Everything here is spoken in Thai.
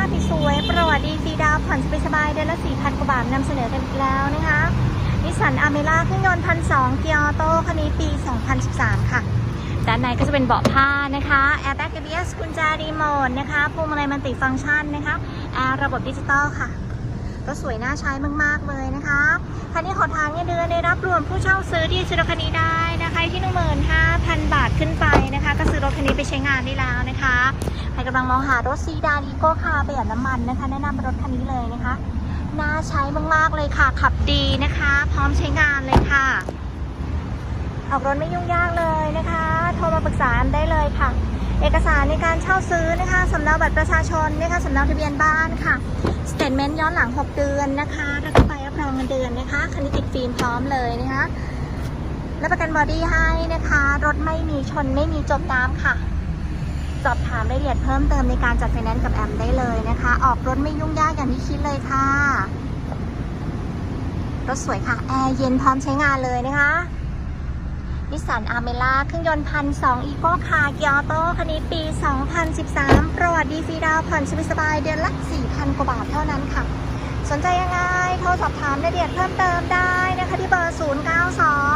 าพสวยประวัติดีฟรีดาวผ่อนสบายๆเดือนละ4,000กว่าบาทนำเสนอกันอีกแล้วนะคะนิสสันอเมร่าเครื่องยนต์พันสองเกียร์ออโต้คันนี้ปี 2013 ค่ะ ด้านในก็จะเป็นเบาะผ้านะคะแอร์แบ็กเบียสกุญแจรีโมทนะคะพวงมาลัยมันติฟังก์ชันนะคะแอร์ระบบดิจิตอลค่ะก็สวยน่าใช้มาก ๆ เลยนะคะ คันนี้ขอทางเงินเดือนได้รับรวมผู้เช่าซื้อที่ซื้อรถคันนี้ได้นะคะที่15,000บาทขึ้นไปนะคะ ก็ซื้อรถคันนี้ไปใช้งานได้แล้วนะคะ ครกำลังมองหารถซีดานอีโก้คาร์ประหยัดน้ำมันนะคะ แนะนำรถคันนี้เลยนะคะ น่าใช้มากๆเลยค่ะ ขับดีนะคะ พร้อมใช้งานเลยค่ะ ออกรถไม่ยุ่งยากเลยนะคะ โทรมาปรึกษาได้เลยค่ะ เอกสารในการเช่าซื้อนะคะสำเนาบัตรประชาชนนะคะสำเนาทะเบียนบ้านค่ะสเตทเมนต์ย้อนหลัง 6 เดือนนะคะแล้วก็ใบรับรองเงินเดือนนะคะคันนี้ติดฟิล์มพร้อมเลยนะคะและประกันบอดี้ให้นะคะ รถไม่มีชนไม่มีจมน้ำค่ะ อบถามรายละเอียดเพิ่มเติมในการจัดไฟแนนซ์กับแอมได้เลยนะคะ ออกรถไม่ยุ่งยากอย่างที่คิดเลยค่ะ รถสวยค่ะ แอร์เย็นพร้อมใช้งานเลยนะคะนิสสันอาร์เมล่าเครื่องยนต์พันสองอีโก้คาร์เกียร์โตคันนี้ปี 2013 ประวัติดีฟรีดาวน์ผ่อนสบายเดือนละ 4,000 กว่าบาทเท่านั้นค่ะ สนใจยังไง โทรสอบถามรายละเอียดเพิ่มเติมได้นะคะที่เบอร์ 092